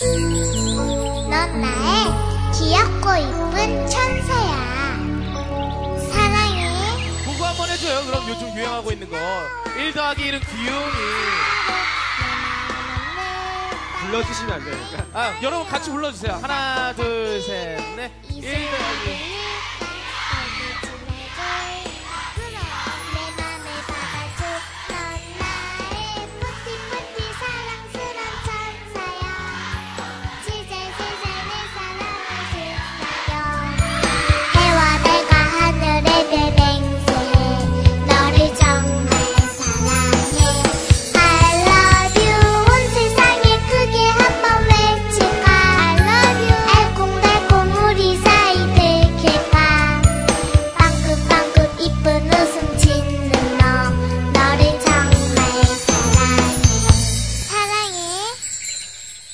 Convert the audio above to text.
넌 나의 귀엽고 이쁜 천사야. 사랑해. 공부 한번 해줘요. 그럼 요즘 유행하고 있는 거. 1 더하기 1은 귀요미. 불러주시면 안 되니까. 아, 여러분 같이 불러주세요. 하나, 둘, 셋, 넷. 1